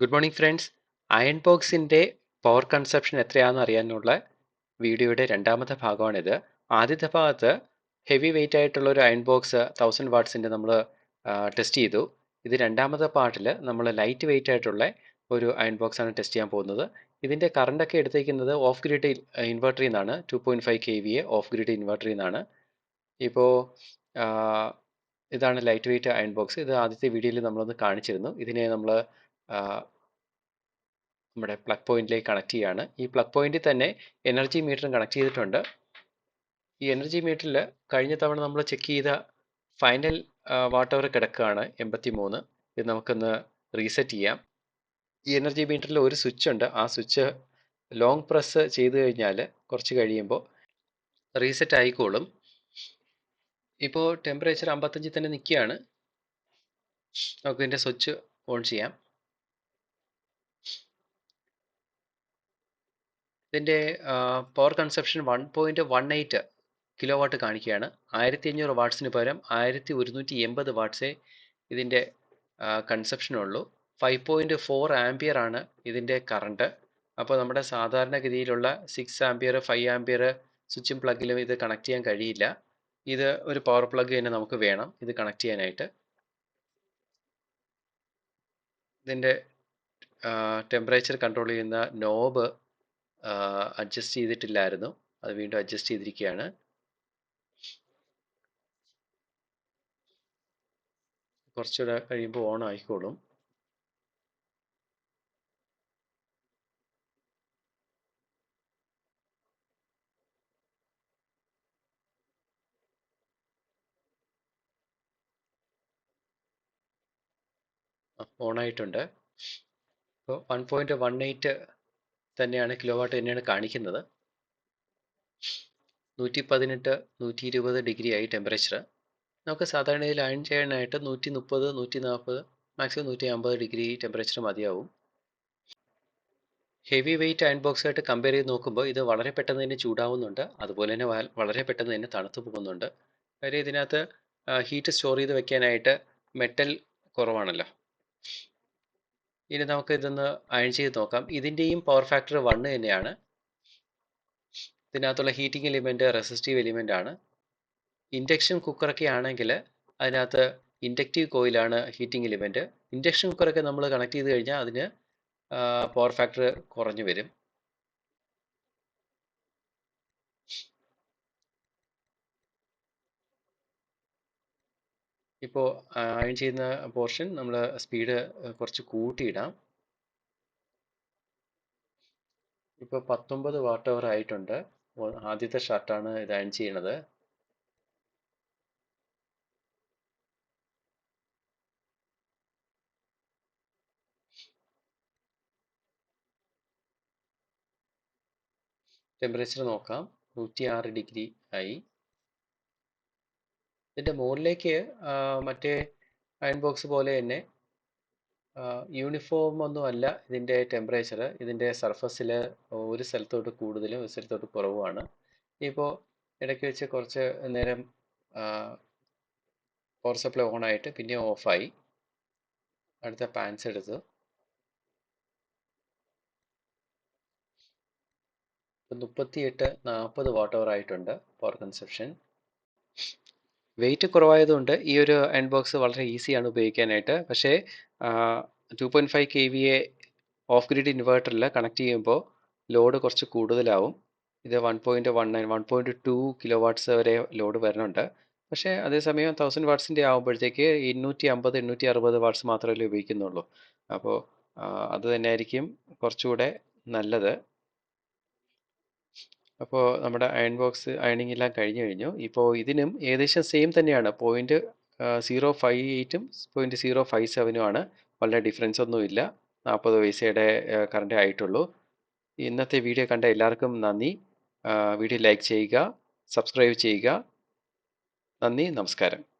Good morning friends iron ബോക്സിന്റെ power consumption എത്രയാണെന്ന് അറിയാനുള്ള വീഡിയോയുടെ രണ്ടാമത്തെ ഭാഗമാണിത്. ആദ്യത്തെ ഭാഗത്ത് ഹെവി വെയിറ്റ് ആയിട്ടുള്ള ഒരു അയൺ ബോക്സ് തൗസൻഡ് വാട്ട്സിന്റെ നമ്മൾ ടെസ്റ്റ് ചെയ്തു. ഇത് രണ്ടാമത്തെ പാർട്ടിൽ നമ്മൾ ലൈറ്റ് വെയിറ്റ് ആയിട്ടുള്ള ഒരു അയൺ ബോക്സ് ആണ് ടെസ്റ്റ് ചെയ്യാൻ പോകുന്നത്. ഇതിന്റെ കറണ്ടൊക്കെ എടുത്തേക്കുന്നത് ഓഫ് ഗ്രിഡ് ഇൻവെർട്ടറിൽ നിന്നാണ്. Two point five K V A off grid ഇൻവെർട്ടറിൽ നിന്നാണ് ഇപ്പോൾ ഇതാണ് ലൈറ്റ് വെയിറ്റ് അയൺ ബോക്സ് ഇത് ആദ്യത്തെ വീഡിയോയിൽ നമ്മളൊന്ന് കാണിച്ചിരുന്നു. ഇതിനെ നമ്മൾ നമ്മുടെ പ്ലഗ് പോയിന്റിലേക്ക് കണക്ട് ചെയ്യുകയാണ് ഈ പ്ലഗ് പോയിന്റിൽ തന്നെ എനർജി മീറ്ററും കണക്ട് ചെയ്തിട്ടുണ്ട്. ഈ എനർജി മീറ്ററിൽ കഴിഞ്ഞ തവണ നമ്മൾ ചെക്ക് ചെയ്ത ഫൈനൽ വാട്ടവർ കിടക്കുകയാണ് എൺപത്തി മൂന്ന് ഇത് നമുക്കൊന്ന് റീസെറ്റ് ചെയ്യാം. ഈ എനർജി മീറ്ററിൽ ഒരു സ്വിച്ച് ഉണ്ട്. ആ സ്വിച്ച് ലോങ് പ്രസ് ചെയ്ത് കഴിഞ്ഞാൽ കുറച്ച് കഴിയുമ്പോൾ റീസെറ്റ് ആയിക്കോളും. ഇപ്പോൾ ടെമ്പറേച്ചർ അമ്പത്തഞ്ചിൽ തന്നെ നിൽക്കുകയാണ്. നമുക്ക് ഇതിന്റെ സ്വിച്ച് ഓൺ ചെയ്യാം. ഇതിന്റെ power consumption one point one eight kilowatt കാണിക്കുകയാണ്. ആയിരത്തി അഞ്ഞൂറ് വാട്ട്സിന് പകരം ആയിരത്തി ഒരുന്നൂറ്റി എൺപത് വാട്ട്സേ ഇതിന്റെ കൺസപ്ഷനുള്ളൂ ഫൈവ് പോയിന്റ് ഫോർ ആംപിയർ ആണ് ഇതിന്റെ കറണ്ട് അപ്പോൾ നമ്മുടെ സാധാരണഗതിയിലുള്ള സിക്സ് ആംപിയർ ഫൈവ് ആംപിയർ സ്വിച്ചും പ്ലഗിലും ഇത് കണക്ട് ചെയ്യാൻ കഴിയില്ല. ഇത് ഒരു പവർ പ്ലഗ് തന്നെ നമുക്ക് വേണം ഇത് കണക്ട് ചെയ്യാനായിട്ട്. ഇതിന്റെ ടെമ്പറേച്ചർ കൺട്രോൾ ചെയ്യുന്ന നോബ് അഡ്ജസ്റ്റ് ചെയ്തിട്ടില്ലായിരുന്നു. അത് വീണ്ടും അഡ്ജസ്റ്റ് ചെയ്തിരിക്കുകയാണ്. കുറച്ചുകൂടെ കഴിയുമ്പോൾ ഓൺ ആയിക്കോളും. ഓൺ ആയിട്ടുണ്ട്. ഇപ്പോൾ വൺ പോയിന്റ് വൺ എയ്റ്റ് തന്നെയാണ് കിലോ വാട്ട് തന്നെയാണ് കാണിക്കുന്നത്. നൂറ്റി പതിനെട്ട് നൂറ്റി ഇരുപത് ഡിഗ്രി ആയി ടെമ്പറേച്ചർ നമുക്ക് സാധാരണയിൽ അയൺ ചെയ്യാനായിട്ട് നൂറ്റി മുപ്പത് നൂറ്റി നാൽപ്പത് മാക്സിമം നൂറ്റി അമ്പത് ഡിഗ്രി ടെമ്പറേച്ചർ മതിയാവും ഹെവി വെയിറ്റ് അയൺ ബോക്സായിട്ട് കമ്പയർ ചെയ്ത് നോക്കുമ്പോൾ ഇത് വളരെ പെട്ടെന്ന് തന്നെ ചൂടാവുന്നുണ്ട്. അതുപോലെ തന്നെ വളരെ പെട്ടെന്ന് തന്നെ തണുത്തു പോകുന്നുണ്ട്. കാര്യം ഇതിനകത്ത് ഹീറ്റ് സ്റ്റോർ ചെയ്ത് വെക്കാനായിട്ട് മെറ്റൽ കുറവാണല്ലോ. ഇനി നമുക്ക് ഇതൊന്ന് അയൺ ചെയ്ത് നോക്കാം. ഇതിന്റെയും പവർ ഫാക്ടർ വണ്ണ് തന്നെയാണ്. ഇതിനകത്തുള്ള ഹീറ്റിംഗ് എലിമെന്റ് റെസിസ്റ്റീവ് എലിമെന്റ് ആണ്. ഇൻഡക്ഷൻ കുക്കറൊക്കെ ആണെങ്കിൽ അതിനകത്ത് ഇൻഡക്റ്റീവ് കോയിലാണ് ഹീറ്റിംഗ് എലിമെന്റ് ഇൻഡക്ഷൻ കുക്കറൊക്കെ നമ്മൾ കണക്ട് ചെയ്ത് കഴിഞ്ഞാൽ അതിന് പവർ ഫാക്ടർ കുറഞ്ഞു വരും. ഇപ്പോൾ അയൺ ചെയ്യുന്ന പോർഷൻ നമ്മൾ സ്പീഡ് കുറച്ച് കൂട്ടിയിടാം. ഇപ്പോൾ പത്തൊമ്പത് വാട്ട് അവർ ആയിട്ടുണ്ട്. ആദ്യത്തെ ഷർട്ടാണ് ഇത് അയൺ ചെയ്യണത് ടെമ്പറേച്ചർ നോക്കാം. നൂറ്റി ആറ് ഡിഗ്രി ആയി. ഇതിന്റെ മുകളിലേക്ക് മറ്റേ അയൺ ബോക്സ് പോലെ തന്നെ യൂണിഫോം ഒന്നും അല്ല ഇതിന്റെ ടെമ്പറേച്ചർ ഇതിന്റെ സർഫസിൽ ഒരു സ്ഥലത്തോട്ട് കൂടുതലും ഒരു സ്ഥലത്തോട്ട് കുറവുമാണ്. ഇപ്പോൾ ഇടയ്ക്ക് വെച്ച് കുറച്ച് നേരം പവർ സപ്ലൈ ഓൺ ആയിട്ട് പിന്നെ ഓഫായി അടുത്ത പാൻസ് എടുത്ത്. മുപ്പത്തിയെട്ട് നാൽപ്പത് വാട്ട് അവർ ആയിട്ടുണ്ട് പവർ കൺസപ്ഷൻ വെയിറ്റ് കുറവായതുകൊണ്ട് ഈ ഒരു അയൺ ബോക്സ് വളരെ ഈസിയാണ് ഉപയോഗിക്കാനായിട്ട്. പക്ഷേ two point five K V A off grid ഇൻവേർട്ടറിൽ connect ചെയ്യുമ്പോൾ ലോഡ് കുറച്ച് കൂടുതലാവും. ഇത് one point one nine one point two kilowatts വരെ ലോഡ് വരുന്നുണ്ട്. പക്ഷേ അതേസമയം തൗസൻഡ് വാട്ട്സിന്റെ ആകുമ്പോഴത്തേക്ക് എണ്ണൂറ്റി അമ്പത് എണ്ണൂറ്റി അറുപത് വാട്ട്സ് മാത്രമല്ലേ ഉപയോഗിക്കുന്നുള്ളൂ. അപ്പോൾ അത് തന്നെയായിരിക്കും കുറച്ചുകൂടെ നല്ലത്. അപ്പോൾ നമ്മുടെ അയൺ ബോക്സ് അയണിങ് എല്ലാം കഴിഞ്ഞു കഴിഞ്ഞു. ഇപ്പോൾ ഇതിനും ഏകദേശം സെയിം തന്നെയാണ്. പോയിന്റ് സീറോ ഫൈവ് എയ്റ്റും പോയിന്റ് സീറോ ഫൈവ് സെവനുമാണ് വളരെ ഡിഫറൻസ് ഒന്നുമില്ല നാൽപ്പത് പൈസയുടെ കറണ്ടേ ആയിട്ടുള്ളൂ. ഇന്നത്തെ വീഡിയോ കണ്ട എല്ലാവർക്കും നന്ദി. വീഡിയോ ലൈക്ക് ചെയ്യുക സബ്സ്ക്രൈബ് ചെയ്യുക. നന്ദി നമസ്കാരം.